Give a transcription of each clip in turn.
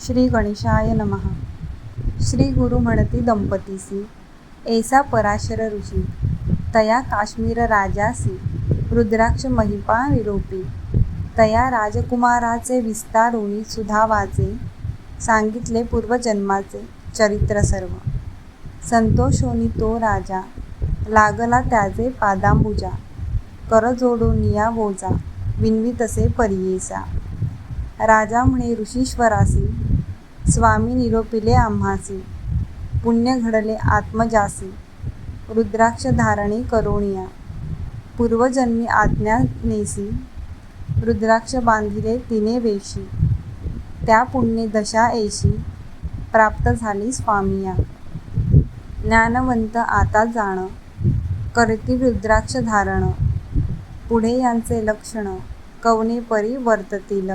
श्री गणेशाय नमः. श्री गुरु म्हणती दंपतीसी ऐसा पराशर ऋषी तया काश्मीर राजासी रुद्राक्ष महिपा निरोपी तया राजकुमाराचे विस्तारोनी सुधावाचे सांगितले पूर्वजन्माचे चरित्र सर्व. संतोषोनी तो राजा लागला त्याचे पादांबुजा कर जोडोनिया वोजा विनवी तसे परियेसा. राजा म्हणे ऋषीश्वरासी स्वामी निरोपिले आम्हासी पुण्य घडले आत्मजासी रुद्राक्ष धारणे करोणिया पूर्वजन्मी आज्ञा नेसी रुद्राक्ष बांधिले तिने वेशी त्या पुण्ये दशा ऐशी प्राप्त झाली स्वामिया. ज्ञानवंत आता जाण करती रुद्राक्ष धारण पुढे यांचे लक्षण कवने परी वर्ततील?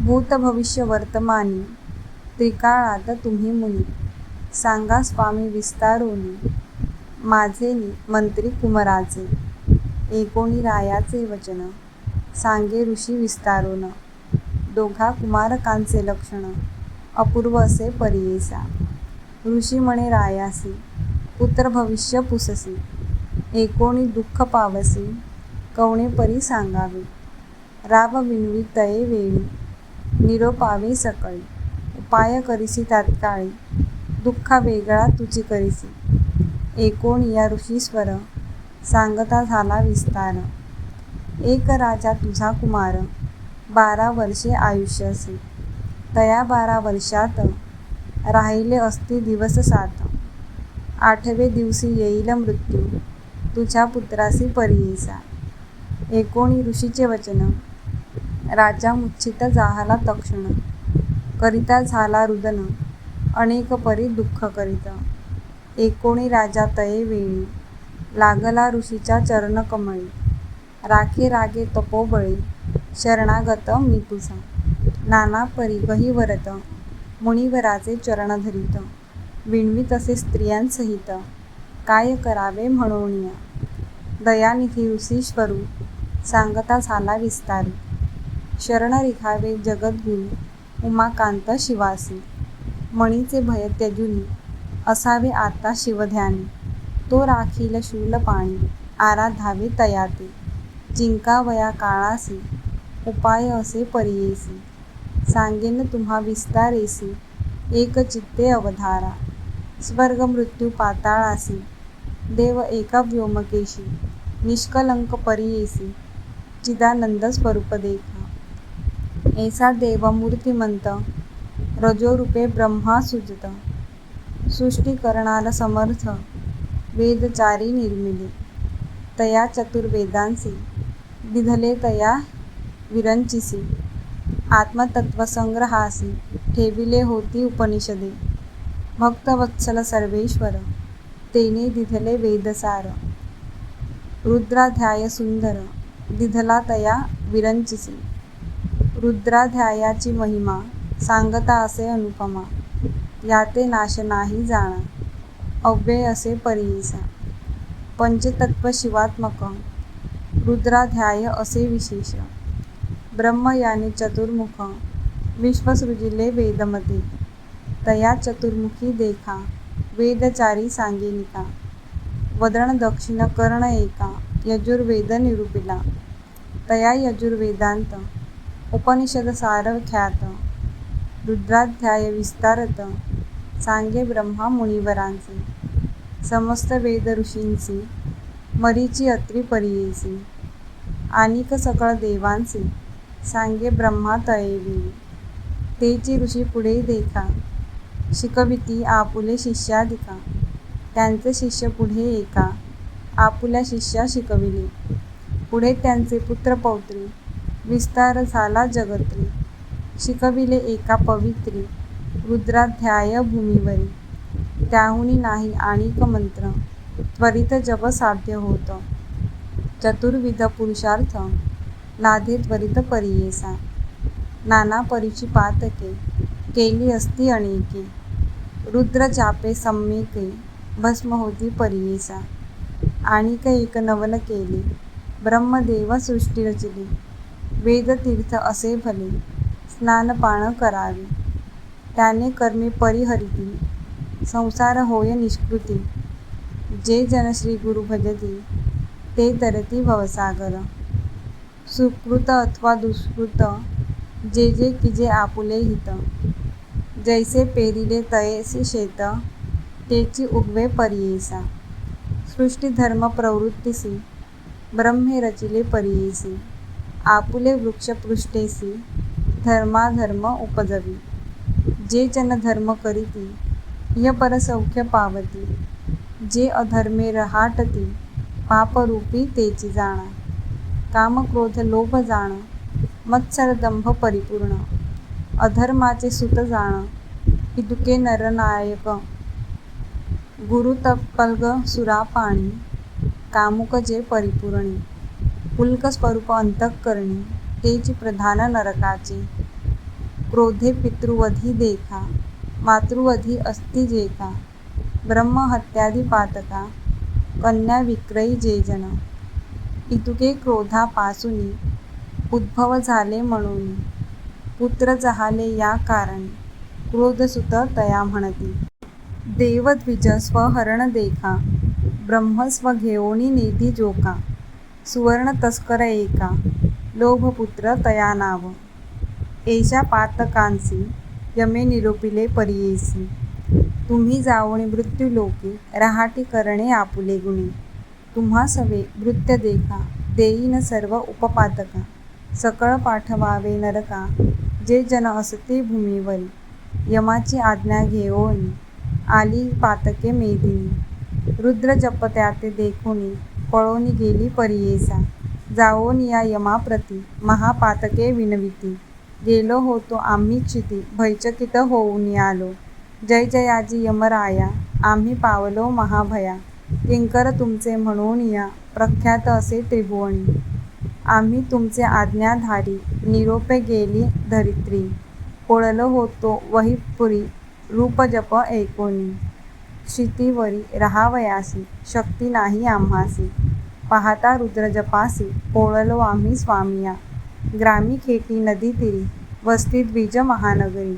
भूत भविष्य वर्तमानी त्रिकाळात तुम्ही मुनी सांगा स्वामी विस्तारून माझे मंत्री कुमराचे एकोणी रायाचे वचन सांगे ऋषी विस्तारून दोघा कुमारकांचे लक्षण अपूर्व असे परियेसा. ऋषी म्हणे रायासी पुत्र भविष्य पुससी एकोणी दुःख पावसी कवणे परी सांगावे. राव विनवी तये वेळी निरोपावे सकळी. उपाय करिसी तात्काळी दुःखा वेगळा तुझी करिसी. एकोणी या ऋषीश्वर सांगता झाला विस्तार. एक राजा तुझा कुमार. बारा वर्षे आयुष्यासी तया बारा वर्षात राहिले असते दिवस सात. आठवे दिवशी येईल मृत्यू. तुझ्या पुत्रासी परियेसा एकोणी ऋषीचे वचन. राजा मुच्छित जाहला तक्षण. करिता झाला रुदन अनेक परी दुःख करिता. एकोणी राजा तये वेळी लागला ऋषीच्या चरणकमळी. राखे रागे तपोबळी शरणागत मी तुझा. नाना परी गहिवरत मुनिवराचे चरण धरित. विणवी तसे स्त्रियांसहित काय करावे म्हणोनिया दयानिधी ऋषीश्वरू सांगता झाला विस्तारी शरण रिखावे जगद्गुरू उमाकांत शिवासी. मणीचे भय त्यजुनी असावे आता शिवध्यानी. तो राखील शूल पाणी आराधावे तयाते. जिंकावया काळासी उपाय असे परियेसी. सांगेन तुम्हा विस्तारेसी एक चित्ते अवधारा. स्वर्ग मृत्यू पाताळासी देव एका व्योमकेशी. निष्कलंक परियेसी चिदानंद स्वरूप एषा ऐसा देव मूर्तिमंत रजोरूपे ब्रह्मा सुजत. सृष्टी समर्थ. वेदचारी निर्मिले. तया चतुर्वेदांसी. दिधले तया विरंचिसी. आत्मतत्वसंग्रहासी ठेविले होती उपनिषदे. भक्तवत्सल सर्वेश्वर. तेने दिधले वेदसार. रुद्राध्याय सुंदर. दिधला तया विरंचिसी. रुद्राध्यायाची महिमा सांगता असे अनुपमा याते नाश नाही जाणा अव्यय असे परिसा पंचतत्व शिवात्मक रुद्राध्याय असे विशेष. ब्रह्म याने चतुर्मुख विश्व सृजिले तया चतुर्मुखी देखा वेदचारी सांगेनिका वदन दक्षिण कर्ण एका यजुर्वेद निरूपिला. तया यजुर्वेदांत उपनिषद सार रुद्राध्याय विस्तारत. सांगे ब्रह्मा मुनिवरांचे समस्त वेद ऋषींसी मरीची अत्री परियेसी आणिक सकळ देवांसी सांगे ब्रह्मा तयेवी तेची ऋषी पुढे देखा. शिकविती आपुले शिष्यादिका त्यांचे शिष्य पुढे एका. आपुल्या शिष्या शिकविले. पुढे त्यांचे पुत्र पौत्री. विस्तार झाला जगत्री. शिकविले एका पवित्री रुद्राध्याय भूमीवरी त्याहुनी नाही आणिक मंत्र. त्वरित जप साध्य होत. चतुर्विध पुरुषार्थ. लाधे त्वरित परियेसा. नाना परीची पातके. केली असती अनेके. रुद्र जापे सम्यके. भस्म होती परियेसा. आणिक एक नवल केली. ब्रह्मदेव सृष्टी रचली. वेदतीर्थ असे भले. स्नानपान करावे. त्याने कर्मे परिहरिती. संसार होय निष्कृती. जे जन श्री गुरु भजती ते तरती भवसागर. सुकृत अथवा दुष्कृत जे जे किजे आपुले हित. जैसे पेरिले तयेसी शेत तेची उगवे परियेसा. सृष्टी धर्म प्रवृत्तीसी ब्रह्मे रचिले परियेसी. आपुले वृक्षपृष्ठेसी धर्माधर्म उपजवी. जे जन धर्म करीती इह परसौख्य पावती. जे अधर्मे रहाटती पापरूपी तेची जाणा. काम क्रोध लोभ जाण मत्सरदंभ परिपूर्ण. अधर्माचे सुत जाण इतुके नरनायक. गुरु तत्पल्ग सुरापाणी कामुक जे परिपूर्णी. पुल्क स्वरूप अंतःकरणी तेच प्रधान नरकाचे क्रोधे पितृवधी देखा मातृवधी अस्ति जेका ब्रह्महत्यादी पातका कन्या विक्रयी जेजन इतुके क्रोधा उद्भव झाले म्हणून पुत्र जहाले या कारण क्रोधसुत तया म्हणती. देवद्विज स्वहरण देखा ब्रह्मस्व घेऊनी निधी जोका सुवर्ण तस्कर एका लोभपुत्र तया नाव एषा पातकांसी यमे निरोपिले परियेसी. तुम्ही जावोनी मृत्युलोकी रहाटी करणे आपुले गुणी. तुम्हा सवे भृत्य देखा देईन सर्व उपपातका. सकळ पाठवावे नरका जे जन असते भूमीवरी. यमाची आज्ञा घेऊन आली पातके मेदिनी. रुद्र जपत्या ते देखोनी पळोनी गेली परियेसा. जाऊन या यमाप्रती. महापातके विनविती. गेलो होतो आम्ही चिती. भयचकित होऊन आलो. जय जयाजी यमराया. आम्ही पावलो महाभया. किंकर तुमचे म्हणून या. प्रख्यात असे त्रिभुवनी. आम्ही तुमचे आज्ञाधारी. निरोपे गेली धरित्री. पोळलो होतो वहीपुरी. रूपजप ऐकोनी. क्षितीवरी राहावयासी शक्ती नाही आम्हासी. पाहता रुद्रजपासी पोळलो आम्ही स्वामिया. ग्रामी खेटी नदी तिरी वस्ती द्विज महानगरी.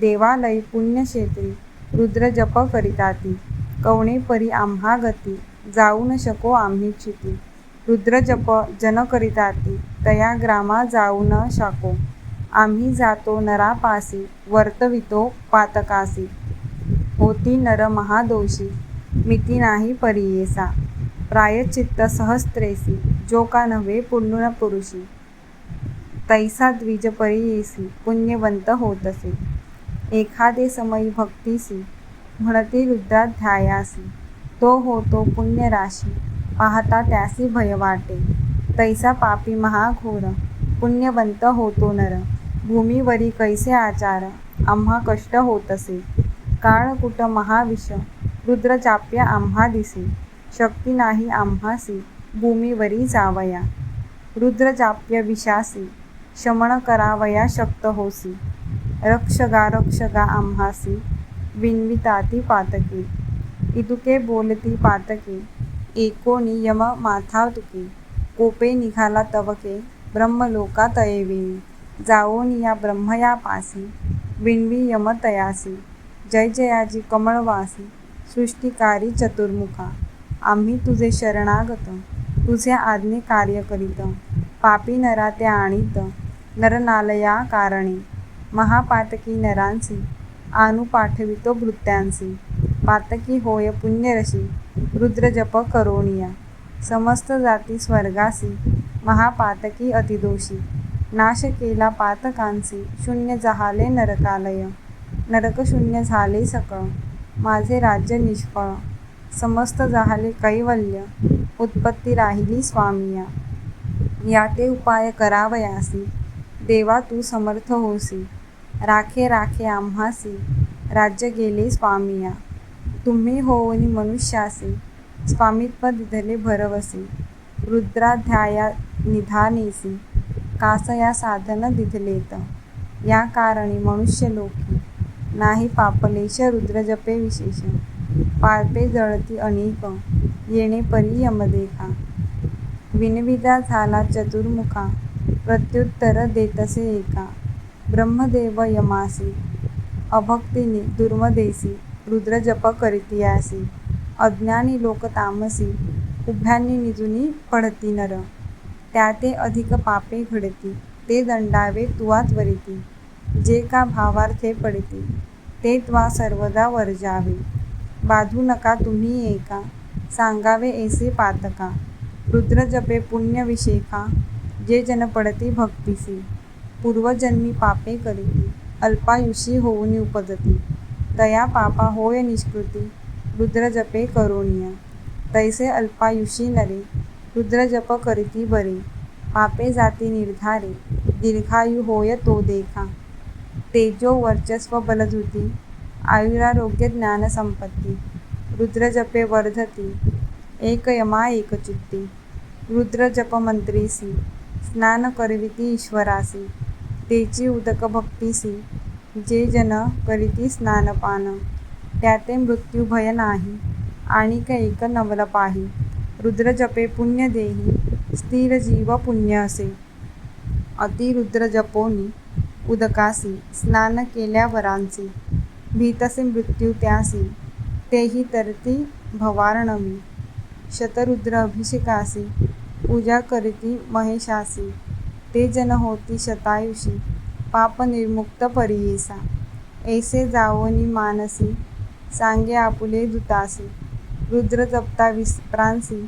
देवालय पुण्यक्षेत्री रुद्रजप करिताती. कवणे परी आम्हा गती जाऊ न शको आम्ही क्षिती. रुद्रजप जन करिताती तया ग्रामा जाऊ न शाको. आम्ही जातो नरापासी वर्तवितो पातकासी. होती नर महादोषी मिती नाही परियेसा. प्रायश्चित्त सहस्त्रेसी जो का नव्हे पुण्यपुरुषी तैसा द्विज परियेसी. पुण्यवंत होतसे. एखादे समयी भक्तीसी. म्हणती रुद्राध्यायासी. तो होतो पुण्यराशी. पाहता त्यासी भय वाटे. तैसा पापी महाघोर. पुण्यवंत होतो नर. भूमीवरी कैसे आचार. आम्हा कष्ट होत असे काळकूट महाविष रुद्रचाप्य आम्हा दिसी शक्ती नाही आम्हासी भूमीवरी जावया. रुद्रजाप्य विषासी शमन करावया शक्त होसी. रक्षगा रक्षगा आम्हासी विन्विताती पातके. इतुके बोलती पातके एकोणी यम माथावतुकी कोपे निघाला तवके ब्रह्मलोकात ऐवेनी जावोनी या ब्रह्मयापासी विणवी यम तयासी. जय जयाजी कमळवासी सृष्टिकारी चतुर्मुखा. आम्ही तुझे शरणागत तुझे आज्ञे कार्य करीत पापी नरा ते आणीत नरनालया कारणी महापातकी नरांसी आनुपाठवितो भृत्यांसी पातकी होय पुण्यरशी रुद्रजप करोनिया. समस्त जाती स्वर्गासी महापातकी अतिदोषी नाश केला पातकांसी शून्य जहाले नरकालय. नरकशून्य झाले सकळ. माझे राज्य निष्फळ. समस्त झाले कैवल्य. उत्पत्ती राहिली स्वामिया. या ते उपाय करावयासी. देवा तू समर्थ होसी. राखे राखे आम्हासी. राज्य गेले स्वामिया. तुम्ही होवनी मनुष्यासी. स्वामित्व दिधले भरवसी. रुद्राध्याया निधानेसी. कासया साधन दिधलेत. या कारणी मनुष्यलोकी. नाही पापलेश रुद्रजपे विशेष. पाळपे जळती अनेक. येणे परी यमदेखा विनविदा झाला चतुर्मुखा. प्रत्युत्तर देतसे एका. ब्रह्मदेव यमासी. अभक्तीने दुर्मदेसी. रुद्रजप करीतियासी अज्ञानी लोक तामसी. उभ्यांनी निजुनी पडती नर. त्या ते अधिक पापे घडती. ते दंडावे तुवा त्वरिती जे का भावार्थे पडते ते त्वा सर्वदा वर्जावे. बाधू नका तुम्ही एका सांगावे ऐसे पातका. रुद्रजपे पुण्य विशेखा जे जन पडती भक्तिसी. पूर्वजन्मी पापे करिती अल्पायुषी होऊन उपजती. तया पापा होय निष्कृती रुद्रजपे करोनिया तैसे अल्पायुषी नरे रुद्रजप करीती बरे. पापे जाती निर्धारे दीर्घायु होय तो देखा. तेजो वर्चस्व बलधृती आयुरारोग्य ज्ञानसंपत्ती रुद्रजपे वर्धती. एक यमा एकचित्ती रुद्रजपमंत्रीसी स्नान करविती ईश्वरासी. तेची उदक भक्तीसी जे जन करीती स्नानपान. त्याते मृत्यू भय नाही. आणिक एक नवल पाही. रुद्रजपे पुण्य देही. स्थिर जीव पुण्य असे. अतिरुद्रजपोनी उदकासी स्नान केल्यावरांसी भीतसे मृत्यू त्यासी तेही तरती भवार्णवी शतरुद्र अभिषेकासी पूजा करीती महेशासी ते जन होती शतायुषी पाप निर्मुक्त परियेसा ऐसे जावोनी मानसी सांगे आपुले दुतासी रुद्र जपता विस्प्रांसी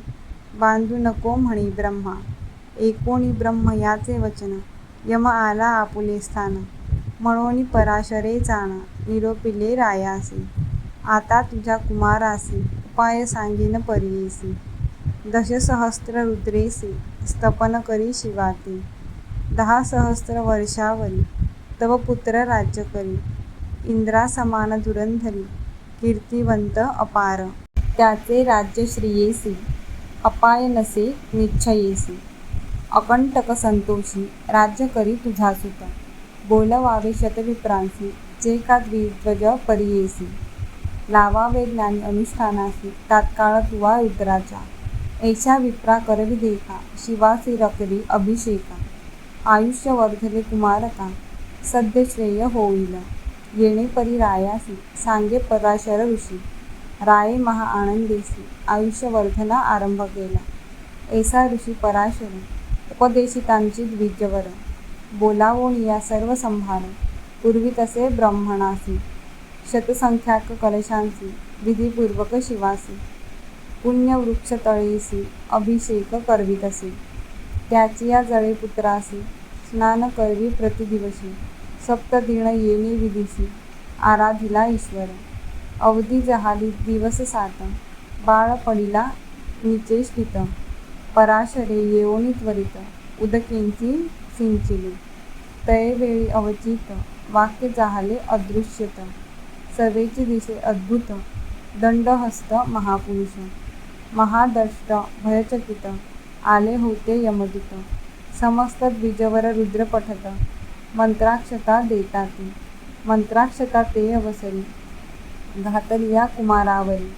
बांधू नको म्हणी ब्रह्मा एकोणी ब्रह्म याचे वचन. यम आला आपुले स्थान म्हणून पराशरे जाण. निरोपिले रायासी. आता तुझ्या कुमारासी. उपाय सांगीन परियेसी. दशसहस्र रुद्रेसी. स्तपन करी शिवाती. दहा सहस्र वर्षावरी. तव पुत्र राज्य करी. इंद्रासमान धुरंधरी कीर्तिवंत अपार. त्याचे राज्य श्रियेसी अपाय नसे निश्चयेसी. अकंटक संतोषी राज्य करी तुझा सुता. बोलवावे शतविप्रांसी जे का द्विध्वज परियेसी लावावे ज्ञानी अनुष्ठानासी तात्काळ तुवा रुद्राच्या. ऐशा विप्रा करवी देखा शिवासी रकरी अभिषेका. आयुष्य वर्धले कुमारका सद्य श्रेय होईल. येणे परी रायासी सांगे पराशर ऋषी. राये महा आनंदेसी आयुष्यवर्धना आरंभ केला. ऐसा ऋषी पराशर उपदेशितांची द्विजवर बोलावोन या सर्व संभार. पूर्वी तसे ब्रह्मणासी. शतसंख्याक कलशांसी. विधिपूर्वक शिवासी. पुण्यवृक्ष तळेसी अभिषेक करवितसे. त्याची या जळे पुत्रासी. स्नान करवी प्रतिदिवशी. सप्तदिन येणे विदिसी आराधिला ईश्वर. अवधी जहाली दिवस सात बाळ पडिला निचे स्थित पराशरे येऊनी त्वरित उदकेंची सिंचिली. तयवेळी अवचित वाक्य जाहले अदृश्यत. सवेची दिशे अद्भुत दंडहस्त महापुरुष. महादष्ट भयचकित आले होते यमदूत. समस्त द्विजवर रुद्र पठत मंत्राक्षता देतात. मंत्राक्षता ते अवसरी. घातली या कुमारावरी.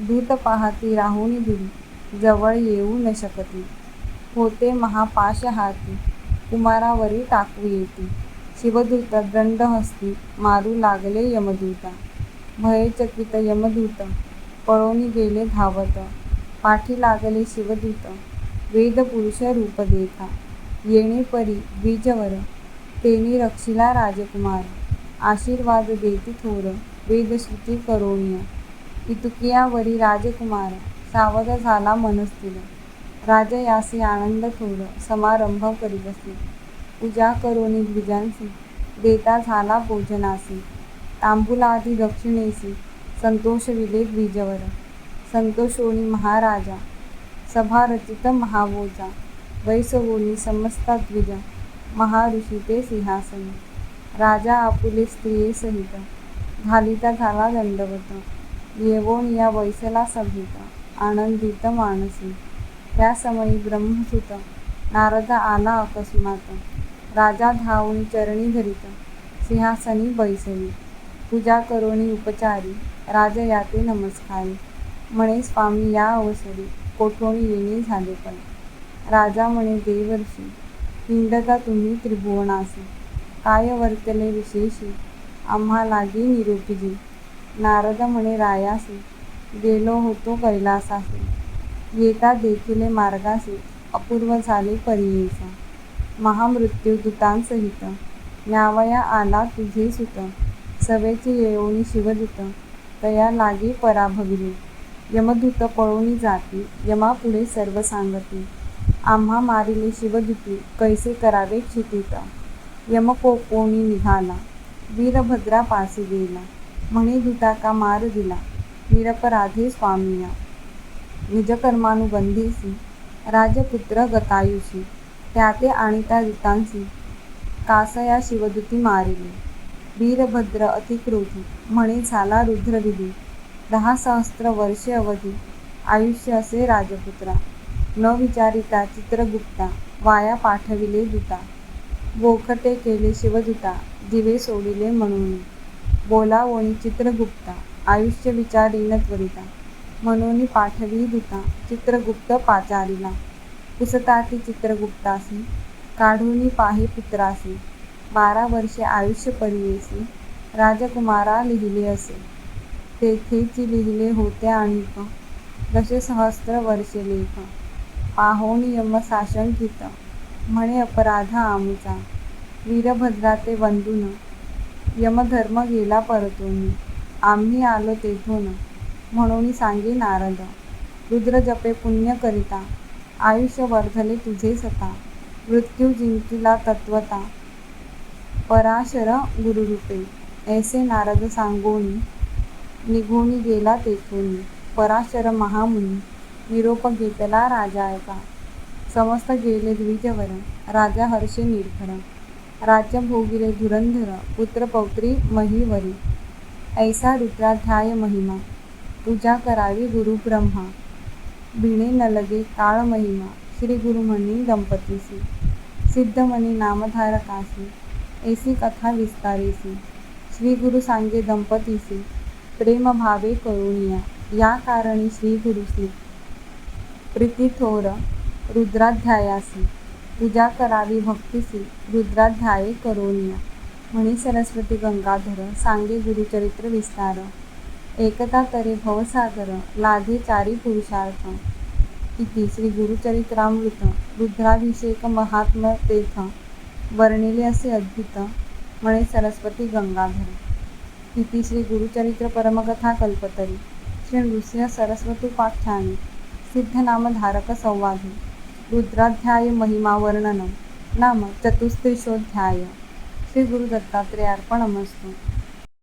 दूत पाहती राहुनी दुरी जवळ येऊ न शकती होते महापाश हाती कुमारावरी टाकू येती. शिवदूत दंडहस्ती मारू लागले यमदूता. भयचकित यमदूत. पळोनी गेले धावत. पाठी लागले शिवदूत. वेदपुरुष रूप देखा. येणे परी बीजवर. तेनी रक्षिला राजकुमार. आशीर्वाद देती थोर. वेदश्रुती करोनिय इतुकियावरी राजकुमार. सावध झाला मनस्थिर राजयासी आनंद थोर समारंभ करीतसे पूजा करोनी द्विजांसी देता झाला भोजनासी. तांबुलादी दक्षिणेसी संतोष विले द्विजवर संतोषोनी महाराजा सभा रचित महाबोजा वैसवोनी समस्ता द्विजा महाऋषी ते सिंहासन. राजा आपुले स्त्रिये सहित. घालिता झाला दंडवत. येवोन या वैसला सभित आनंदित मानसी। त्यासमयी ब्रह्मसुत। नारद आला अकस्मात। राजा धावून चरणी धरित। सिंहासनी बैसली। पूजा करुणी उपचारी। राज याते नमस्कारी। म्हणे स्वामी या अवसरी कोठोणी येणे झाले पण राजा म्हणे देवर्षी हिंडता तुम्ही त्रिभुवनासी. काय वर्तले विशेषी? आम्हा लागी निरूपिजी नारद म्हणे रायासी गेलो होतो कैलासासी येता देखिले मार्गासी अपूर्व झाले परियेसा महामृत्यू दूतांसहित. न्यावया आला तुझे सुत. सवेचे येऊनी शिवदूत. तया लागे पराभविले. यमदूत पळोनी जाती. यमापुढे सर्व सांगती. आम्हा मारिले शिवदूती कैसे करावे क्षितीत. यम कोपोनी निघाला. वीरभद्रापासी गेला. म्हणे दूता का मार दिला? निरपराधे स्वामिया निजकर्मानुबंधीसी राजपुत्र गतायुषी. त्या ते आणिता दूतांसी कासया शिवदूती मारिले. वीरभद्र अतिक्रोधी. म्हणे झाला रुद्रविधी. दहा सहस्त्र वर्षे अवधी. आयुष्य असे राजपुत्रा. न विचारिता चित्रगुप्ता. वाया पाठविले दूता. बोखटे केले शिवदूता. दिवे सोडिले म्हणून. बोलावणी चित्रगुप्ता. आयुष्य विचारीन त्वरिता म्हणून पाठवी दूता. चित्रगुप्त पाचारीला. पुसताती चित्रगुप्तासी. काढूनी पाही पुत्रासी. बारा वर्षे आयुष्य परिवेसी. राजकुमारा लिहिले असे. तेथेची लिहिले होते आणिक. दशसहस्त्र वर्षे लेख. पाहोनी यम साशंकित. म्हणे अपराध आमचा. वीरभद्रा ते वंदून यमधर्म गेला परतोनी. आम्ही आलो तेथून. म्हणून सांगे नारद रुद्र जपे पुण्य करिता आयुष्य वर्धले तुझे सता मृत्यू जिंकिला तत्वता. पराशर गुरुरूपे ऐसे नारद सांगोनी निघून गेला तेथून. पराशर महामुनी निरोप घेतला राजायका समस्त गेले द्विजवर राजा हर्षे निर्भर. राज्य भोगिले धुरंधर पुत्र पौत्री महीवरी. ऐसा रुद्राध्याय महिमा पूजा करावी गुरु ब्रह्मा भिणे न लगे काळ महिमा श्री गुरु म्हणी दंपतीसी. सिद्ध म्हणी नामधारकासी ऐसी कथा विस्तारेसी. श्री गुरु सांगे दंपतीसी प्रेम भावे करुणिया या कारणी श्री गुरुसी. प्रीती थोर रुद्राध्यायासी. पूजा करावी भक्तीसी रुद्राध्याये करुणिया. म्हणी सरस्वती गंगाधर सांगे गुरुचरित्र विस्तार. एकता तरी भवसागर लाधे चारी पुरुषार्थ. इति श्री गुरुचरित्रामृत रुद्राभिषेक महात्म तेथ वर्णिले असे अद्भुत म्हणे सरस्वती गंगाधर. इति श्री गुरुचरित्र परमकथा कल्पतरी. श्री नृसिंह सरस्वतोपाख्याने सिद्धनामधारक संवादे. रुद्राध्याय महिमा वर्णनम नाम चतुस्त्रिशोध्याय. श्री गुरु दत्तात्रेयार्पणमस्तु